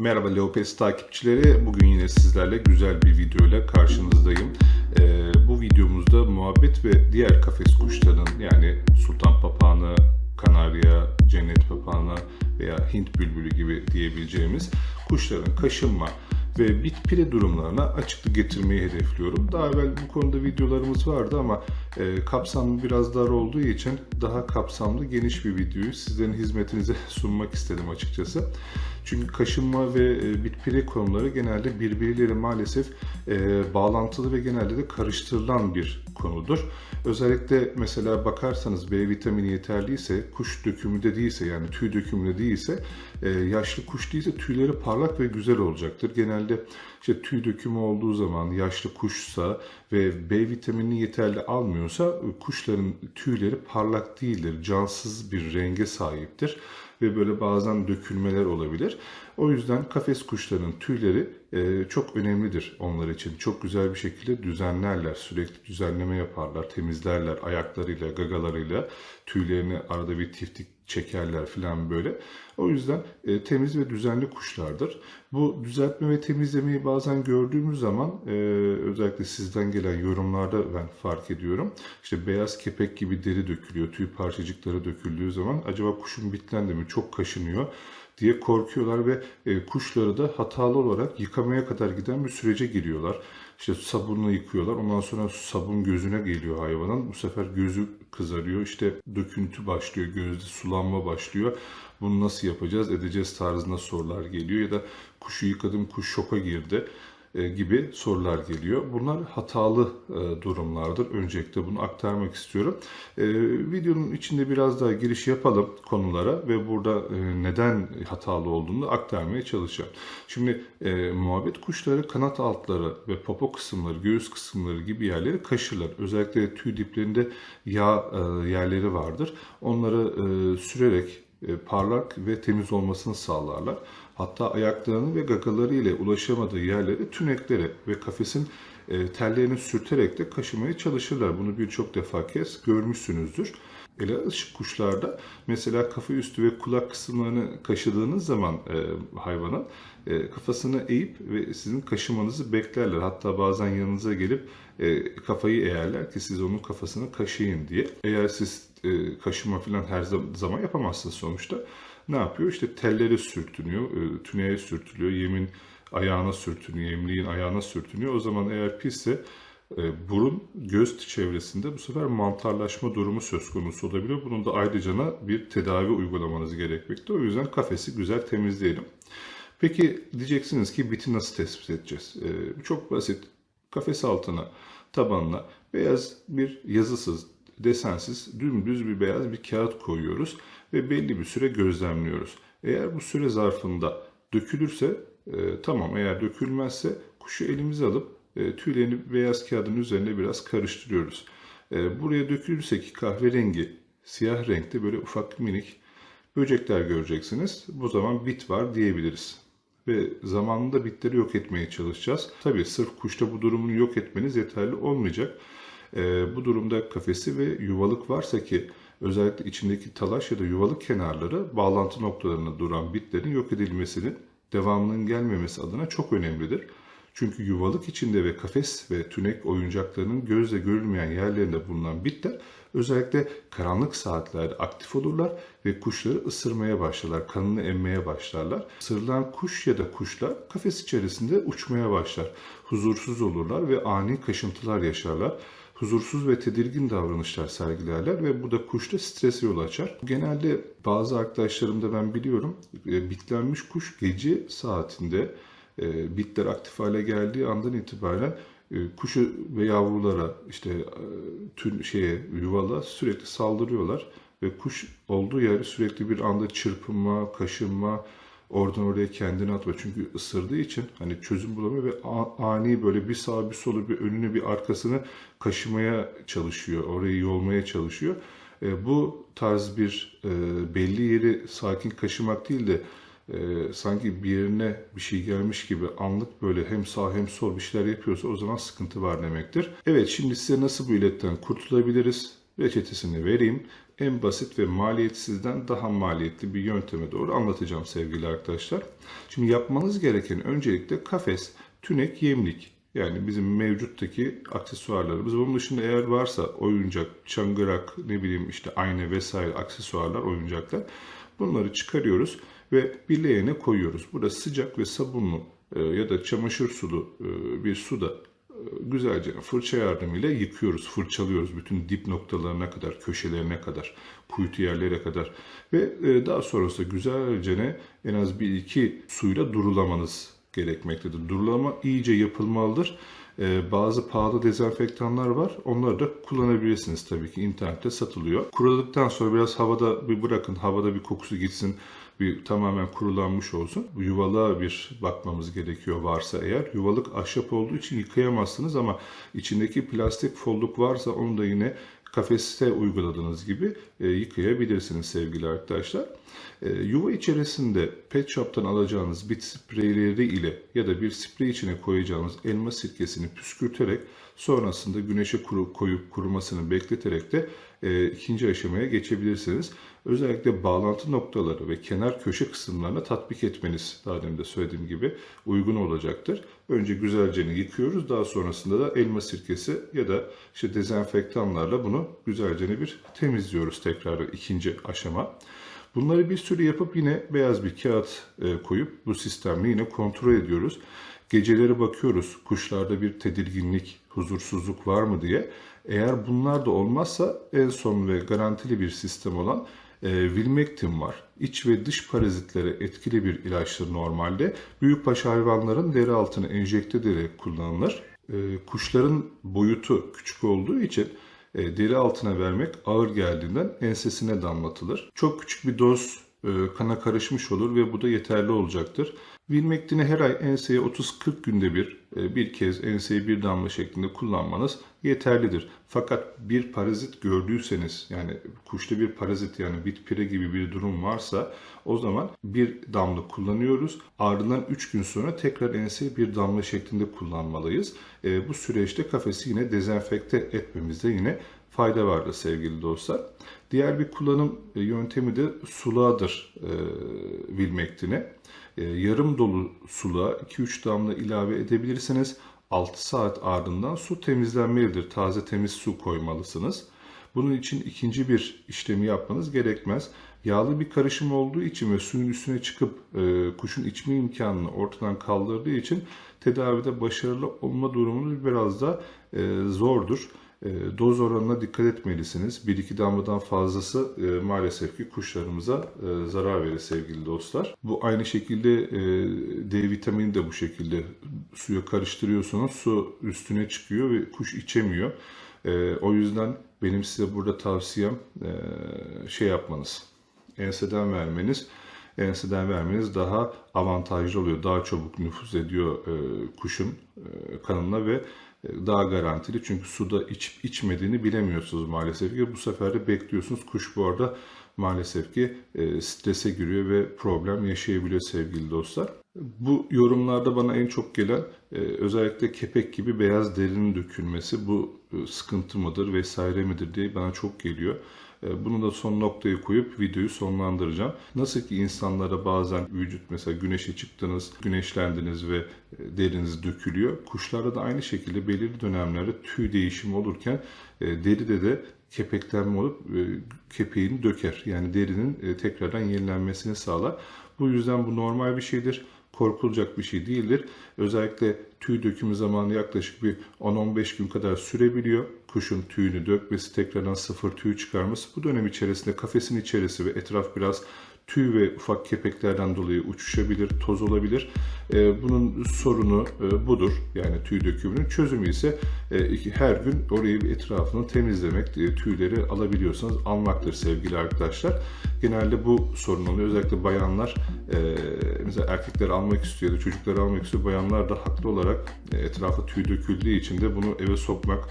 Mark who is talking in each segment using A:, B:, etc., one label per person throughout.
A: Merhaba Leopes takipçileri. Bugün yine sizlerle güzel bir video ile karşınızdayım. Ee, bu videomuzda muhabbet ve diğer kafes kuşlarının yani sultan papağanı, kanarya, cennet papağanı veya Hint bülbülü gibi diyebileceğimiz kuşların kaşınma ve bit pire durumlarına açıklık getirmeyi hedefliyorum. Daha evvel bu konuda videolarımız vardı ama e, kapsamı biraz dar olduğu için daha kapsamlı geniş bir videoyu sizlerin hizmetinize sunmak istedim açıkçası. Çünkü kaşınma ve e, bit pire konuları genelde birbirleriyle maalesef e, bağlantılı ve genelde de karıştırılan bir konudur. Özellikle mesela bakarsanız B vitamini yeterliyse, kuş dökümünde değilse yani tüy dökümünde değilse, e, yaşlı kuş değilse tüyleri parlak ve güzel olacaktır. Genelde işte tüy dökümü olduğu zaman yaşlı kuşsa ve B vitaminini yeterli almıyorsa kuşların tüyleri parlak değildir, cansız bir renge sahiptir ve böyle bazen dökülmeler olabilir. O yüzden kafes kuşlarının tüyleri e, çok önemlidir onlar için. Çok güzel bir şekilde düzenlerler, sürekli düzenleme yaparlar, temizlerler ayaklarıyla, gagalarıyla tüylerini arada bir tiftik çekerler falan böyle. O yüzden e, temiz ve düzenli kuşlardır. Bu düzeltme ve temizlemeyi bazen gördüğümüz zaman e, özellikle sizden gelen yorumlarda ben fark ediyorum. İşte beyaz kepek gibi deri dökülüyor, tüy parçacıkları döküldüğü zaman acaba kuşun bitlendi mi, çok kaşınıyor diye korkuyorlar ve e, kuşları da hatalı olarak yıkamaya kadar giden bir sürece giriyorlar. İşte sabunla yıkıyorlar. Ondan sonra sabun gözüne geliyor hayvanın. Bu sefer gözü kızarıyor. İşte döküntü başlıyor. Gözde sulanma başlıyor. Bunu nasıl yapacağız, edeceğiz tarzında sorular geliyor. Ya da kuşu yıkadım, kuş şoka girdi gibi sorular geliyor. Bunlar hatalı e, durumlardır. Öncelikle bunu aktarmak istiyorum. E, videonun içinde biraz daha giriş yapalım konulara ve burada neden hatalı olduğunu aktarmaya çalışacağım. Şimdi muhabbet kuşları kanat altları ve popo kısımları, göğüs kısımları gibi yerleri kaşırlar. Özellikle tüy diplerinde yağ yerleri vardır. Onları sürerek parlak ve temiz olmasını sağlarlar. Hatta ayaklarını ve gagaları ile ulaşamadığı yerlere tüneklere ve kafesin e, tellerini sürterek de kaşımaya çalışırlar. Bunu birçok defa kez görmüşsünüzdür. Ele alışık kuşlarda mesela kafa üstü ve kulak kısımlarını kaşıdığınız zaman e, hayvanın e, kafasını eğip ve sizin kaşımanızı beklerler. Hatta bazen yanınıza gelip e, kafayı eğerler ki siz onun kafasını kaşıyın diye. Eğer siz e, kaşıma falan her zaman yapamazsınız sonuçta ne yapıyor? İşte telleri sürtünüyor, e, tüneye sürtülüyor, yemin ayağına sürtünüyor, yemliğin ayağına sürtünüyor. O zaman eğer pisse burun göz çevresinde bu sefer mantarlaşma durumu söz konusu olabiliyor. Bunun da ayrıca bir tedavi uygulamanız gerekmekte. O yüzden kafesi güzel temizleyelim. Peki diyeceksiniz ki biti nasıl tespit edeceğiz? E, çok basit. Kafes altına, tabanına beyaz bir yazısız, desensiz, dümdüz bir beyaz bir kağıt koyuyoruz ve belli bir süre gözlemliyoruz. Eğer bu süre zarfında dökülürse e, tamam eğer dökülmezse kuşu elimize alıp e, tüylerini beyaz kağıdın üzerine biraz karıştırıyoruz. E, buraya dökülürse ki kahverengi, siyah renkte böyle ufak minik böcekler göreceksiniz. Bu zaman bit var diyebiliriz. Ve zamanında bitleri yok etmeye çalışacağız. Tabii sırf kuşta bu durumunu yok etmeniz yeterli olmayacak. E, bu durumda kafesi ve yuvalık varsa ki özellikle içindeki talaş ya da yuvalık kenarları bağlantı noktalarında duran bitlerin yok edilmesinin devamının gelmemesi adına çok önemlidir. Çünkü yuvalık içinde ve kafes ve tünek oyuncaklarının gözle görülmeyen yerlerinde bulunan bitler özellikle karanlık saatlerde aktif olurlar ve kuşları ısırmaya başlarlar, kanını emmeye başlarlar. Isırılan kuş ya da kuşlar kafes içerisinde uçmaya başlar. Huzursuz olurlar ve ani kaşıntılar yaşarlar huzursuz ve tedirgin davranışlar sergilerler ve bu da kuşta stres yol açar. Genelde bazı arkadaşlarımda ben biliyorum e, bitlenmiş kuş gece saatinde e, bitler aktif hale geldiği andan itibaren e, kuşu ve yavrulara işte tüm şeye yuvala sürekli saldırıyorlar ve kuş olduğu yeri sürekli bir anda çırpınma, kaşınma, oradan oraya kendini atma. Çünkü ısırdığı için hani çözüm bulamıyor ve ani böyle bir sağa bir sola bir önüne bir arkasını kaşımaya çalışıyor. Orayı yolmaya çalışıyor. E, bu tarz bir e, belli yeri sakin kaşımak değil de e, sanki bir yerine bir şey gelmiş gibi anlık böyle hem sağ hem sol bir şeyler yapıyorsa o zaman sıkıntı var demektir. Evet şimdi size nasıl bu illetten kurtulabiliriz? Reçetesini vereyim. en basit ve maliyetsizden daha maliyetli bir yönteme doğru anlatacağım sevgili arkadaşlar. Şimdi yapmanız gereken öncelikle kafes, tünek, yemlik. Yani bizim mevcuttaki aksesuarlarımız. Bunun dışında eğer varsa oyuncak, çangırak, ne bileyim işte ayna vesaire aksesuarlar, oyuncaklar. Bunları çıkarıyoruz ve bir leğene koyuyoruz. Burada sıcak ve sabunlu e, ya da çamaşır sulu e, bir suda e, güzelce fırça yardımıyla yıkıyoruz, fırçalıyoruz bütün dip noktalarına kadar, köşelerine kadar, kuytu yerlere kadar ve daha sonrasında güzelce en az 1-2 suyla durulamanız gerekmektedir. Durulama iyice yapılmalıdır. Bazı pahalı dezenfektanlar var. Onları da kullanabilirsiniz tabii ki internette satılıyor. Kuruladıktan sonra biraz havada bir bırakın. Havada bir kokusu gitsin. Bir tamamen kurulanmış olsun. Yuvalığa bir bakmamız gerekiyor varsa eğer. Yuvalık ahşap olduğu için yıkayamazsınız ama içindeki plastik folluk varsa onu da yine kafeste uyguladığınız gibi e, yıkayabilirsiniz sevgili arkadaşlar. E, yuva içerisinde pet shop'tan alacağınız bit spreyleri ile ya da bir sprey içine koyacağınız elma sirkesini püskürterek sonrasında güneşe kuru, koyup kurumasını bekleterek de e, ikinci aşamaya geçebilirsiniz. Özellikle bağlantı noktaları ve kenar köşe kısımlarına tatbik etmeniz daha demin de söylediğim gibi uygun olacaktır. Önce güzelce yıkıyoruz. Daha sonrasında da elma sirkesi ya da işte dezenfektanlarla bunu güzelce bir temizliyoruz tekrar ikinci aşama. Bunları bir sürü yapıp yine beyaz bir kağıt e, koyup bu sistemle yine kontrol ediyoruz. Geceleri bakıyoruz kuşlarda bir tedirginlik, huzursuzluk var mı diye. Eğer bunlar da olmazsa en son ve garantili bir sistem olan e, Vilmectin var. İç ve dış parazitlere etkili bir ilaçtır normalde. Büyükbaş hayvanların deri altına enjekte ederek kullanılır. E, kuşların boyutu küçük olduğu için e, deri altına vermek ağır geldiğinden ensesine damlatılır. Çok küçük bir doz e, kana karışmış olur ve bu da yeterli olacaktır. Vilmectin'i her ay enseye 30-40 günde bir bir kez enseyi bir damla şeklinde kullanmanız yeterlidir. Fakat bir parazit gördüyseniz yani kuşta bir parazit yani bit pire gibi bir durum varsa o zaman bir damla kullanıyoruz. Ardından 3 gün sonra tekrar enseyi bir damla şeklinde kullanmalıyız. E, bu süreçte kafesi yine dezenfekte etmemizde yine fayda vardır sevgili dostlar. Diğer bir kullanım e, yöntemi de sulağıdır e, Vilmectin'e. E, yarım dolu suluğa 2-3 damla ilave edebilirsiniz. 6 saat ardından su temizlenmelidir. Taze temiz su koymalısınız. Bunun için ikinci bir işlemi yapmanız gerekmez. Yağlı bir karışım olduğu için ve suyun üstüne çıkıp e, kuşun içme imkanını ortadan kaldırdığı için tedavide başarılı olma durumunuz biraz da e, zordur. E, doz oranına dikkat etmelisiniz. 1-2 damladan fazlası e, maalesef ki kuşlarımıza e, zarar verir sevgili dostlar. Bu aynı şekilde D vitamini de bu şekilde suya karıştırıyorsunuz. Su üstüne çıkıyor ve kuş içemiyor. O yüzden benim size burada tavsiyem şey yapmanız. Enseden vermeniz enseden vermeniz daha avantajlı oluyor. Daha çabuk nüfuz ediyor e, kuşun e, kanına ve e, daha garantili. Çünkü suda içip içmediğini bilemiyorsunuz maalesef ki. Bu sefer de bekliyorsunuz. Kuş bu arada maalesef ki strese giriyor ve problem yaşayabiliyor sevgili dostlar. Bu yorumlarda bana en çok gelen e, özellikle kepek gibi beyaz derinin dökülmesi bu e, sıkıntı mıdır vesaire midir diye bana çok geliyor. E, bunu da son noktayı koyup videoyu sonlandıracağım. Nasıl ki insanlara bazen vücut mesela güneşe çıktınız, güneşlendiniz ve e, deriniz dökülüyor. Kuşlarda da aynı şekilde belirli dönemlerde tüy değişimi olurken deride de kepeklenme olup kepeğini döker. Yani derinin tekrardan yenilenmesini sağlar. Bu yüzden bu normal bir şeydir korkulacak bir şey değildir. Özellikle tüy dökümü zamanı yaklaşık bir 10-15 gün kadar sürebiliyor. Kuşun tüyünü dökmesi, tekrardan sıfır tüy çıkarması. Bu dönem içerisinde kafesin içerisi ve etraf biraz tüy ve ufak kepeklerden dolayı uçuşabilir, toz olabilir. E, bunun sorunu e, budur. Yani tüy dökümünün çözümü ise e, her gün orayı etrafını temizlemek, e, tüyleri alabiliyorsanız almaktır sevgili arkadaşlar. Genelde bu sorun oluyor. Özellikle bayanlar e, mesela erkekler almak istiyor da çocukları almak istiyor. Bayanlar da haklı olarak etrafa tüy döküldüğü için de bunu eve sokmak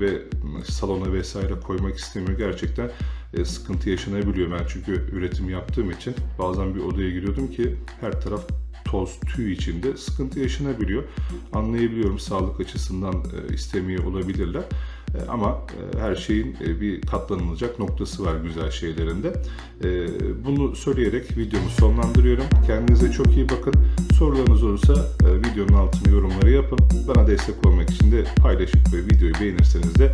A: ve salona vesaire koymak istemiyor. Gerçekten e, sıkıntı yaşanabiliyor. Ben çünkü üretim yaptığım için bazen bir odaya giriyordum ki her taraf toz, tüy içinde sıkıntı yaşanabiliyor. Anlayabiliyorum sağlık açısından e, istemiyor olabilirler. E, ama e, her şeyin e, bir katlanılacak noktası var güzel şeylerinde. Bunu söyleyerek videomu sonlandırıyorum. Kendinize çok iyi bakın. Sorularınız olursa videonun altına yorumları yapın. Bana destek olmak için de paylaşıp ve videoyu beğenirseniz de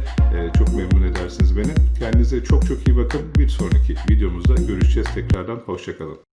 A: çok memnun edersiniz beni. Kendinize çok çok iyi bakın. Bir sonraki videomuzda görüşeceğiz tekrardan. Hoşçakalın.